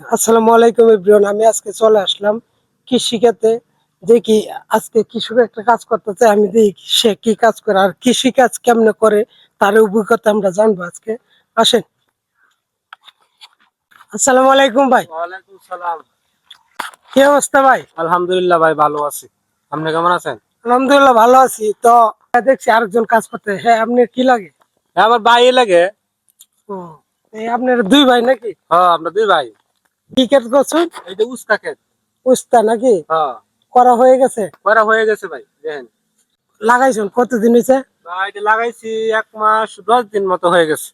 আসসালামু আলাইকুম ইব্রিয়ন আমি আজকে চলে আসলাম কৃষিখাতে। দেখি আজকে কৃষক একটা কাজ করতেছে আমি দেখি সে কি কাজ করে আর কৃষি কাজ কেমনে করে তার অভিজ্ঞতা আমরা জানব আজকে। আসেন। আসসালামু আলাইকুম ভাই। ওয়ালাইকুম সালাম। কি অবস্থা ভাই? আলহামদুলিল্লাহ ভাই ভালো আছি। আপনি কেমন আছেন? আলহামদুলিল্লাহ ভালো আছি। তো দেখছি আরেকজন কাজ করতে হ্যাঁ আপনার কি লাগে? হ্যাঁ, আমার ভাই লাগে। ও, এই আপনার দুই ভাই নাকি? হ্যাঁ আমরা দুই ভাই। কি কাজ করছেন? উস্তা খেত উস্তা নাকি? হ্যাঁ। করা হয়ে গেছে? করা হয়ে গেছে ভাই দেখেন। লাগাইছেন? কতদিন হয়েছে? এটা লাগাইছি এক মাস দশ দিন মতো হয়ে গেছে।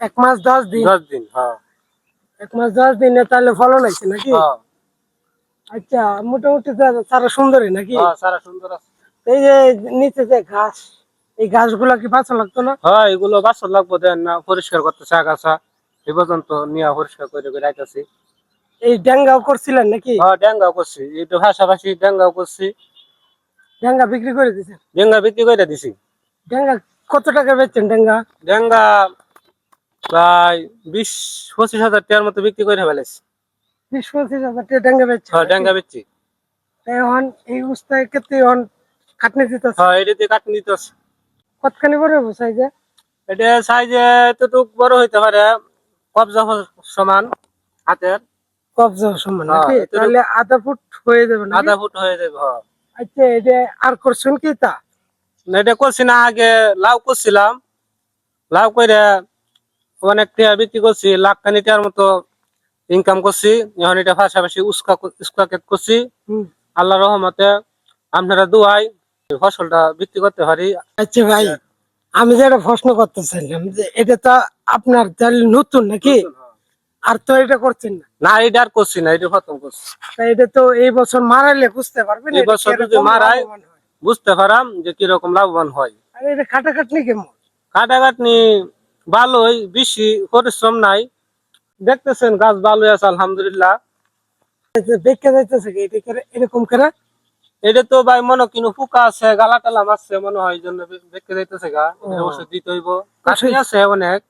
এক মাস দশ দিন? দশ দিন হ্যাঁ। এক মাস দশ দিনে তাহলে ফলন হয়েছে নাকি? হ্যাঁ। আচ্ছা মোটামুটি সারা সুন্দরী নাকি? সারা সুন্দর আছে। এই যে নিচে যে ঘাস এই ঘাসগুলা কি বাঁচা লাগতো না? হ্যাঁ এগুলো বাসর লাগবো দেন না পরিষ্কার করতেছে আগাছা। এ পর্যন্ত নিয়ে পরিষ্কার করে করে রাখতেছি এই ড্যাঙ্গাও করছিলেন নাকি? হ্যাঁ ডেঙ্গাও করছি। একটু পাশাপাশি ডেঙ্গাও করছি। ড্যাঙ্গা বিক্রি করে দিয়েছেন ডেঙ্গা বিক্রি করে দিছি। ড্যাঙ্গা কত টাকা বেচছেন ড্যাঙ্গা ডেঙ্গা প্রায় বিশ পঁচিশ হাজার টাকার মতো বিক্রি করে ফেলেছি। বিশ পঁচিশ হাজার টাকা ড্যাঙ্গা বেচছেন হ্যাঁ ডেঙ্গা বেচছি। এখন এই অবস্থায় ক্ষেত্রে এখন কাটনি দিতে হ্যাঁ এটাতে কাটনি দিতে আছে। কতখানি বড় বসাই যে এটা সাইজে এতটুক বড় হইতে পারে কবজা সমান হাতের। কবজা সমান হ্যাঁ, নাকি তাহলে আধা ফুট হয়ে যাবে না আধা ফুট হয়ে যাবে হ্যাঁ। আচ্ছা এটা আর করছেন কি তা? না, এটা করছি না আগে লাউ করছিলাম। লাউ করে অনেক টাকা বিক্রি করছি লাখ খানি টাকার মতো ইনকাম করছি। এখন এটা পাশাপাশি উস্কা উস্কা করছি। আল্লাহ রহমতে আপনারা দুয়াই ফসলটা বিক্রি করতে পারি। আচ্ছা ভাই আমি যেটা প্রশ্ন করতে চাইলাম যে এটা তো আপনার তাহলে নতুন নাকি? আর তো এটা করছেন না। না এটা আর করছি না এটা খতম করছি। এটা তো এই বছর মারাইলে বুঝতে পারবেন এই বছর যদি হয়। বুঝতে পারাম যে কীরকম লাভবান হয়। আর এটা কাটাকাটনি কেমন? কাটাকাটনি ভালোই বেশি পরিশ্রম নাই। দেখতেছেন গাছ ভালোই আছে আলহামদুলিল্লাহ। দেখে যাইতেছে কি এটা করে- এরকম করে? এটা তো ভাই মনে কিনো পোকা আছে গালা টালা মারছে মনে হয় জন্য দেখতে যাইতেছে গা। ওষুধ দিতে হইব। কাশি আছে অনেক।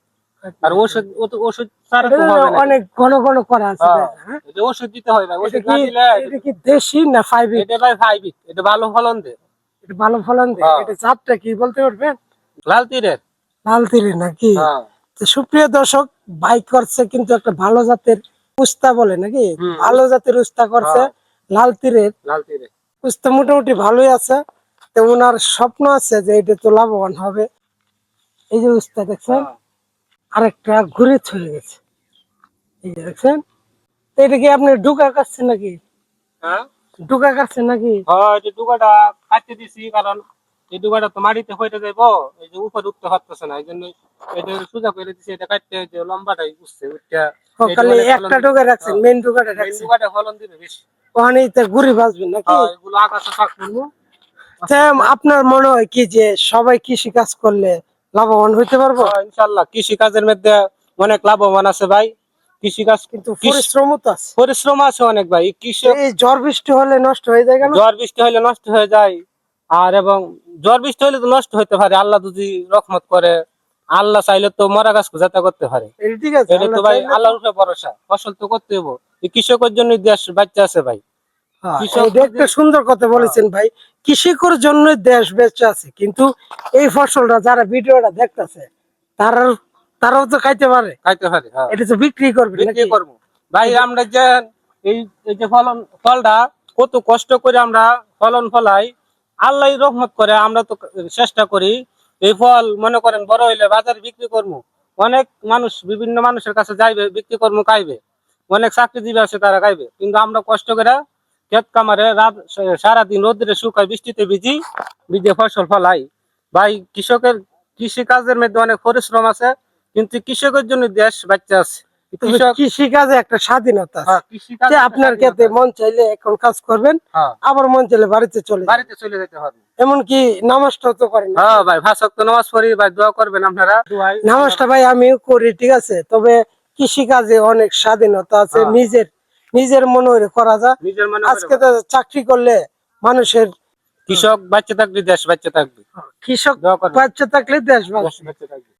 আর ওষুধ ও- ওষুধ ছাড়া তো এটা হবে না অনেক ঘন ঘন করা আছে হ্যাঁ, হ্যাঁ? এটা ওষুধ দিতে হয় ভাই ওষুধ না দিলে এটা কি দেশি না এটা ভাই এটা ভালো ফলন দে। এটা ভালো ফলন দেয় হ্যাঁ। এটা জাতটা কি বলতে পারবেন? লাল তীরের লাল তিরি নাকি? হ্যাঁ। সুপ্রিয় দর্শক বাইক করছে কিন্তু একটা ভালো জাতের উস্তা বলে নাকি? ভালো জাতের উস্তা করছে। লাল তীরের লাল তীরে উস্তা মোটামুটি ভালোই আছে। তো ওনার স্বপ্ন আছে যে এটা তো লাভবান হবে। এই যে উস্তা দেখছেন। আরেকটা ঘুরে চলে গেছে। এই যে দেখছেন এটা কি আপনি ডুকা কাটছেন নাকি? হ্যাঁ? ডুকা কাটছেন নাকি? হ্যাঁ এই যে ডুগাটা কাটতে দিছি কারণ এই ডুগাটা তো মাটিতে হইতে যাইব এই যে উপরে উঠতে পারতেছে না এই জন্য এটা সোজা করে দিছি এটা কাটতে যে লম্বাটাই উঠছে খালি একটা ডুকা। রাখছেন হ্যাঁ। মেন ডুকাটা এই রাখছেন। ডুগাটা ফলন দিবে বেশি। তো ঘুরে বাঁচবেন নাকি? হ্যাঁ, এগুলো আকাশে করব আপনার মনে হয় কি যে সবাই কৃষি কাজ করলে লাভবান হইতে পারব? হ্যাঁ, ইনশাল্লাহ কৃষি কাজের মধ্যে অনেক লাভবান আছে ভাই। কৃষি কাজ কিন্তু পরিশ্রম আছে। পরিশ্রম আছে অনেক ভাই। কৃষক এই ঝড় বৃষ্টি হলে নষ্ট হয়ে যায় ঝড় বৃষ্টি হলে নষ্ট হয়ে যায়। আর এবং ঝড় বৃষ্টি হলে তো নষ্ট হতে পারে। আল্লাহ যদি রহমত করে আল্লাহ চাইলে তো মরা গাছ যাতে করতে পারে। ঠিক আছে এটা তো আল্লাহ ভাই আল্লাহর উপরে ভরসা। ফসল তো করতে হব কৃষকের জন্য দেশ বাচ্চা আছে ভাই। হ্যাঁ, কৃষক এটা সুন্দর কথা বলেছেন ভাই। কৃষিকর জন্য দেশ বেঁচে আছে। কিন্তু এই ফসলটা যারা ভিডিওটা দেখতেছে তারা তারাও তো খাইতে পারে। খাইতে পারে হ্যাঁ। এটা তো বিক্রি করবে বিক্রি? করব। ভাই আমরা যে এই এই যে ফলন ফলটা কত কষ্ট করে আমরা ফলন ফলাই আল্লাহ রহমত করে আমরা তো চেষ্টা করি এই ফল মনে করেন বড় হইলে বাজারে বিক্রি করব। অনেক মানুষ বিভিন্ন মানুষের কাছে যাইবে বিক্রি করব খাইবে। অনেক চাকরিজীবী আছে তারা খাইবে। কিন্তু আমরা কষ্ট করে ক্ষেত কামারে রাত সারাদিন রোদ্রে শুকায় বৃষ্টিতে ভিজি ভিজে ফসল ফলাই। ভাই কৃষকের কৃষি কাজের মধ্যে অনেক পরিশ্রম আছে কিন্তু কৃষকের জন্য দেশ বাচ্চা আছে। তবে কৃষক কৃষি কাজে একটা স্বাধীনতা হ্যাঁ, কৃষিকাজ যে আপনার ক্ষেতে মন চাইলে এখন কাজ করবেন হ্যাঁ, আবার মন চাইলে বাড়িতে চলে বাড়িতে চলে যেতে হবে। এমনকি নামাজটাও তো করেন হ্যাঁ ভাই ভাষক তো নামাজ পড়ি ভাই দোয়া করবেন আপনারা। নামাজটা ভাই আমিও করি ঠিক আছে? তবে কৃষি কাজে অনেক স্বাধীনতা আছে। নিজের নিজের মনে করে করা যায়। আজকে তো চাকরি করলে মানুষের কৃষক বাচ্চা থাকলে দেশ বাচ্চা থাকবে। কৃষক বাচ্চা থাকলে দেশ বাচ্চা থাকবে।